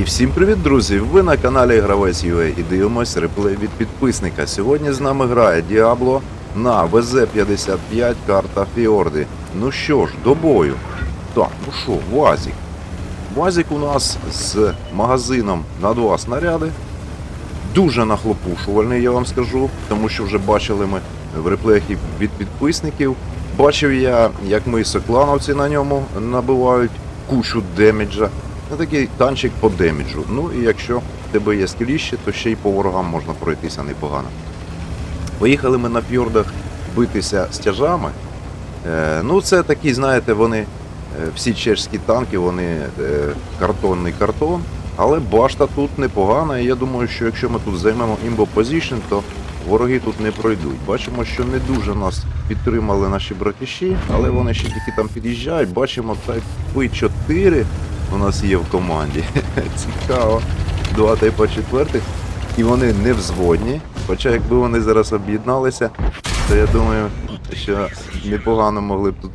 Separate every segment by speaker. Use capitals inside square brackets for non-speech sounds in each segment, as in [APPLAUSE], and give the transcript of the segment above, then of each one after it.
Speaker 1: І всім привіт, друзі! Ви на каналі Гравець UA і дивимось реплей від підписника. Сьогодні з нами грає Діабло на ВЗ-55 карта Фіорди. Ну що ж, до бою. Так, ну що, Вазік. Вазік у нас з магазином на два снаряди. Дуже нахлопушувальний, я вам скажу, тому що вже бачили ми в реплеях від підписників. Бачив я, як ми соклановці на ньому набивають кучу демеджа. Ну, такий танчик по демеджу. Ну і якщо в тебе є скіліще, то ще й по ворогам можна пройтися непогано. Поїхали ми на фьордах битися з тяжами. Е, ну, це такі, знаєте, вони е, всі чешські танки, вони е, картонний картон. Але башта тут непогана, і я думаю, що якщо ми тут займемо імбо позішн, то вороги тут не пройдуть. Бачимо, що не дуже нас підтримали наші братіші, але вони ще тільки там під'їжджають. Бачимо, Type 4 у нас є в команді. [LAUGHS] Цікаво. Два тайпа четвертих. І вони не взводні. Хоча якби вони зараз об'єдналися, то я думаю, що непогано могли б тут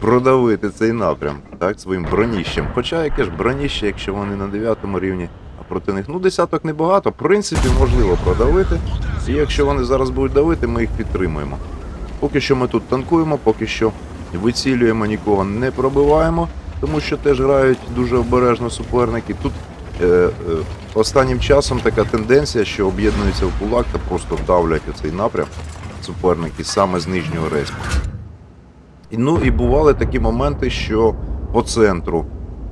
Speaker 1: продавити цей напрям так, своїм броніщем. Хоча яке ж броніще, якщо вони на 9 рівні, а проти них ну десяток небагато, в принципі, можливо продавити. І якщо вони зараз будуть давити, ми їх підтримуємо. Поки що ми тут танкуємо, поки що вицілюємо, нікого не пробиваємо, тому що теж грають дуже обережно суперники. Тут е, е, останнім часом така тенденція, що об'єднуються в кулак та просто давлять оцей напрям суперники саме з нижнього респу. І, ну і бували такі моменти, що по центру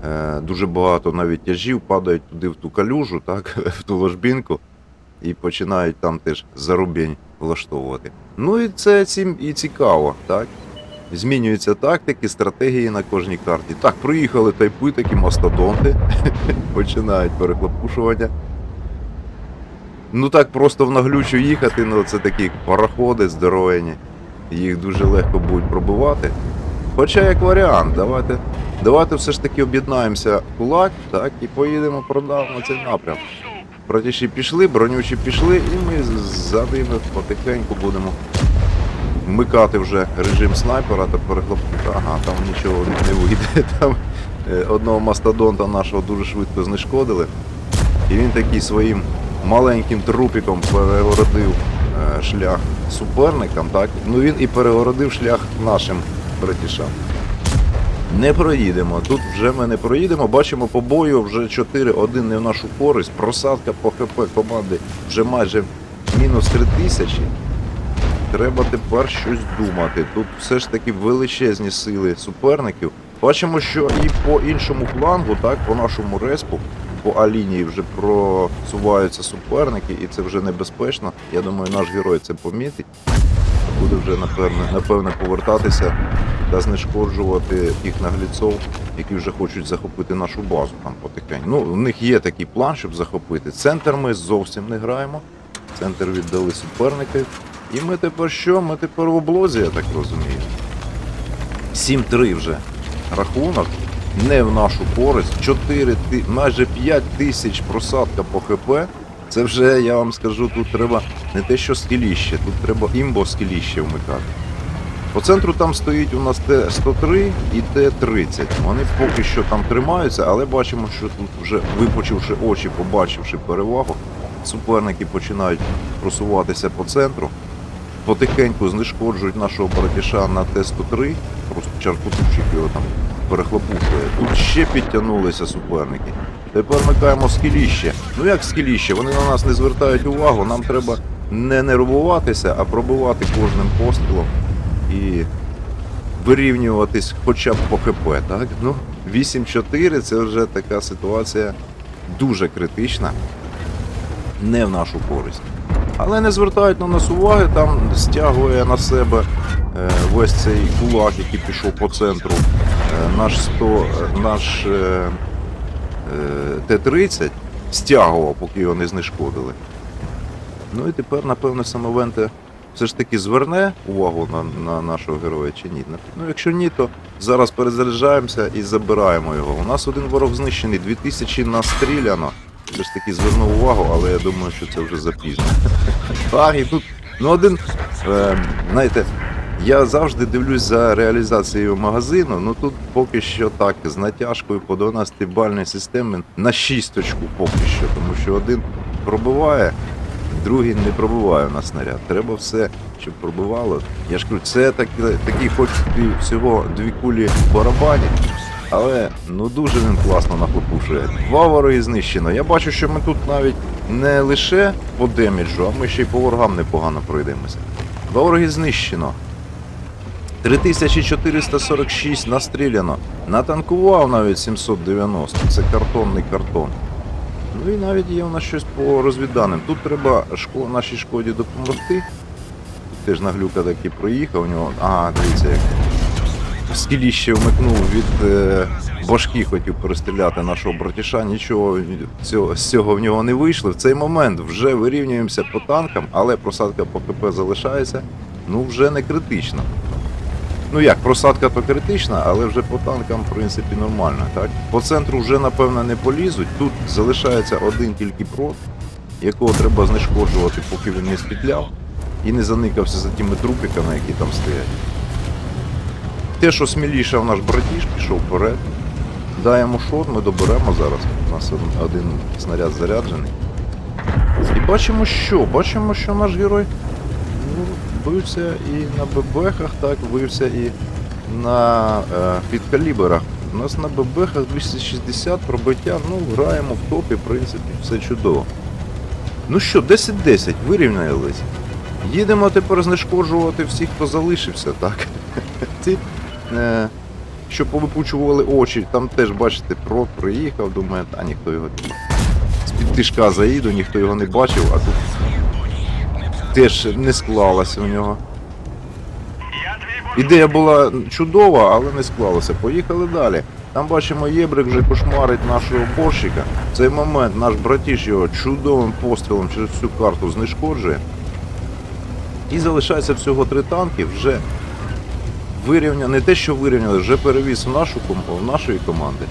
Speaker 1: е, дуже багато навіть тяжів падають туди в ту калюжу, так, [LAUGHS] в ту ложбінку, і починають там теж зарубень влаштовувати. Ну і це цим і цікаво, так? Змінюються тактики, стратегії на кожній карті. Так, приїхали тайпи, такі мастодонти, [LAUGHS] починають перехлопушування. Ну так просто в наглючу їхати, ну це такі пароходи здоровені. Їх дуже легко будуть пробивати. Хоча як варіант, давайте, давайте все ж таки об'єднаємося кулак, так, і поїдемо продавимо цей напрям. Братіші пішли, бронючі пішли, і ми за ними потихеньку будемо вмикати вже режим снайпера та перехлопнути. Ага, там нічого не вийде. [LAUGHS] Там е, одного мастодонта нашого дуже швидко знешкодили. І він такий своїм маленьким трупіком перегородив е, шлях суперникам, так? Ну він і перегородив шлях нашим братішам. Не проїдемо. Тут вже ми не проїдемо. Бачимо по бою вже 4-1 не в нашу користь. Просадка по ХП команди вже майже мінус 3 тисячі. Треба тепер щось думати. Тут все ж таки величезні сили суперників. Бачимо, що і по іншому флангу, так, по нашому респу, по А-лінії вже просуваються суперники, і це вже небезпечно. Я думаю, наш герой це помітить. Буде вже напевне, напевне повертатися та знешкоджувати тих нагліцов, які вже хочуть захопити нашу базу там потихеньку. Ну, у них є такий план, щоб захопити. Центр ми зовсім не граємо. Центр віддали суперники. І ми тепер що? Ми тепер в облозі, я так розумію. 7-3 вже рахунок. Не в нашу користь. 4 майже 5 тисяч просадка по ХП. Це вже, я вам скажу, тут треба не те, що скіліще, тут треба імбо скіліще вмикати. По центру там стоїть у нас Т-103 і Т-30. Вони поки що там тримаються, але бачимо, що тут вже випучивши очі, побачивши перевагу, суперники починають просуватися по центру. Потихеньку знешкоджують нашого братіша на Т-103, просто чаркутушик його там перехлопушує. Тут ще підтягнулися суперники. Тепер микаємо скіліще. Ну як скіліще? Вони на нас не звертають увагу. Нам треба не нервуватися, а пробивати кожним пострілом і вирівнюватись хоча б по ХП. Так? Ну, 8-4 це вже така ситуація дуже критична, не в нашу користь. Але не звертають на нас уваги, там стягує на себе е, весь цей кулак, який пішов по центру. Е, наш 100, е, наш е, Т-30 стягував, поки його не знешкодили. Ну і тепер, напевно, самовенте все ж таки зверне увагу на, на нашого героя чи ні. Ну, якщо ні, то зараз перезаряджаємося і забираємо його. У нас один ворог знищений, 2000 настріляно. Все ж таки звернув увагу, але я думаю, що це вже запізно. Так, тут, ну один, е, знаєте, Я завжди дивлюсь за реалізацією магазину. Ну тут поки що так, з натяжкою по 12 бальної системи на шісточку поки що, тому що один пробиває, другий не пробиває на снаряд. Треба все, щоб пробивало. Я ж кажу, це так, такий хоч всього дві кулі в барабані, але ну дуже він класно нахлопушує. Два вороги знищено. Я бачу, що ми тут навіть не лише по деміджу, а ми ще й по ворогам непогано пройдемося. Два вороги знищено. 3446 настріляно. Натанкував навіть 790. Це картонний картон. Ну і навіть є у нас щось по розвідданим. Тут треба шко... нашій шкоді допомогти. Теж наглюка таки проїхав у нього. Ага, дивіться, як скіліще вмикнув від е, башки, хотів перестріляти нашого братіша. Нічого цього, з цього в нього не вийшло. В цей момент вже вирівнюємося по танкам, але просадка по КП залишається. Ну вже не критично. Ну як, просадка то критична, але вже по танкам, в принципі, нормально. Так? По центру вже, напевно, не полізуть. Тут залишається один тільки прот, якого треба знешкоджувати, поки він не спітляв і не заникався за тими трупиками, які там стоять. Те, що смілішав наш братіш, пішов вперед. Даємо шот, ми доберемо зараз. У нас один снаряд заряджений. І бачимо що? Бачимо, що наш герой ну, бився і на ББХах, так, бився і на е, підкаліберах. У нас на ББХах 260 пробиття, ну, граємо в топі, в принципі, все чудово. Ну що, 10-10, вирівнялись. Їдемо тепер знешкоджувати всіх, хто залишився, так? [LAUGHS] Е, що повипучували очі, там теж, бачите, про приїхав, думає, а ніхто його з-під тишка заїду, ніхто його не бачив, а тут теж не склалося у нього. Ідея була чудова, але не склалося. Поїхали далі. Там бачимо, Єбрик вже кошмарить нашого борщика. В цей момент наш братіш його чудовим пострілом через всю карту знешкоджує. І залишається всього три танки, вже вирівня, не те, що вирівняли, вже перевіз в нашу в нашої команди.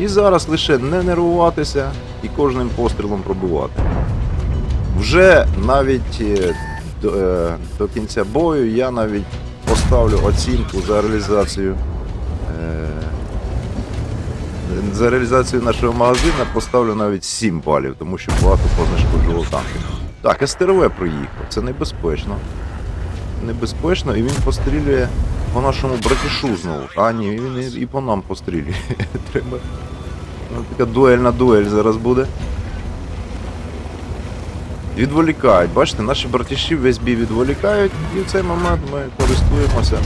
Speaker 1: І зараз лише не нервуватися і кожним пострілом пробувати. Вже навіть е, до, е, до кінця бою я навіть поставлю оцінку за реалізацію. е, За реалізацію нашого магазину поставлю навіть 7 балів, тому що багато познешкоджував танків. Так, СТРВ приїхав, це небезпечно. Небезпечно, і він пострілює по нашому братішу знову. А, ні, він і- по нам пострілює. [LAUGHS] Треба. Ну, така дуель на дуель зараз буде. Відволікають. Бачите, наші братіші весь бій відволікають, і в цей момент ми користуємося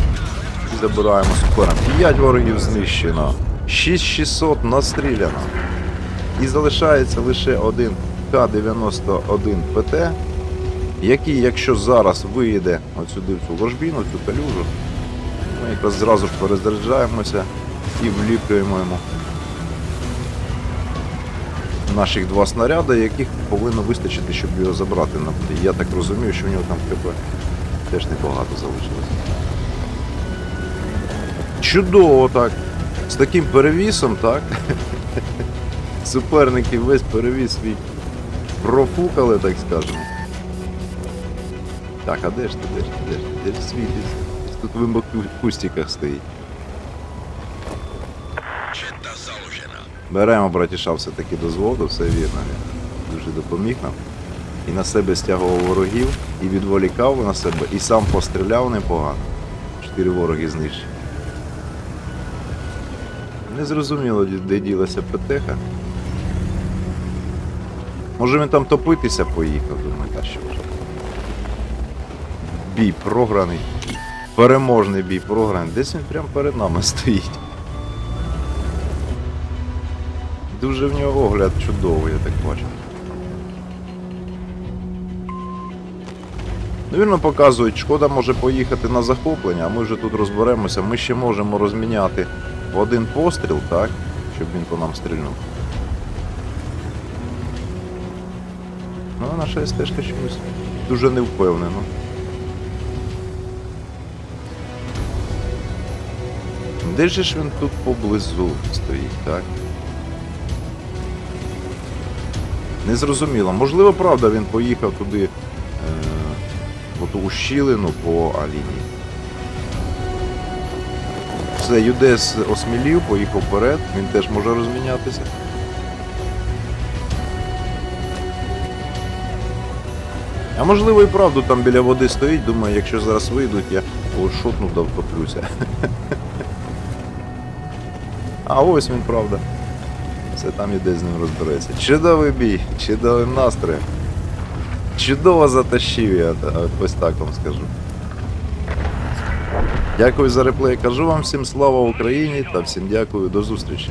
Speaker 1: і забираємо супера. 5 ворогів знищено, 6600 настріляно. І залишається лише один К-91 ПТ, який, якщо зараз виїде от сюди в цю ложбіну, цю калюжу, ми якраз зразу ж перезаряджаємося і вліплюємо йому наших два снаряди, яких повинно вистачити, щоб його забрати. Я так розумію, що в нього там КП теж небагато залишилось. Чудово так. З таким перевісом, так? [LAUGHS] Суперники весь перевіз свій профукали, так скажемо. Так, а де ж ти, де ж ти, де ж ти, де ж світиться? Тут в кустиках стоїть. Беремо братіша все-таки до зводу, все вірно. Дуже допоміг нам. І на себе стягував ворогів, і відволікав на себе, і сам постріляв непогано. Чотири вороги знищені. Незрозуміло, де- де ділася ПТХ. Може він там топитися поїхав, думаю, та що вже. Бій програний. Переможний бій програний. Десь він прямо перед нами стоїть. Дуже в нього огляд чудовий, я так бачу. Ну, вірно показують, шкода може поїхати на захоплення, а ми вже тут розберемося. Ми ще можемо розміняти в один постріл, так? Щоб він по нам стрільнув. Ну, а наша СТшка чомусь дуже невпевнено. Де же ж він тут поблизу стоїть, так? Незрозуміло. Можливо, правда, він поїхав туди е, оту ущілину по А-лінії. Все, Юдес осмілів, поїхав вперед, він теж може розмінятися. А можливо і правду там біля води стоїть, думаю, якщо зараз вийдуть, я шотну да втоплюся. [LAUGHS] А ось він, правда. Все там іде з ним розбереться. Чудовий бій, чудовий настрій. Чудово затащив я, ось так вам скажу. Дякую за реплей. Кажу вам всім слава Україні та всім дякую до зустрічі.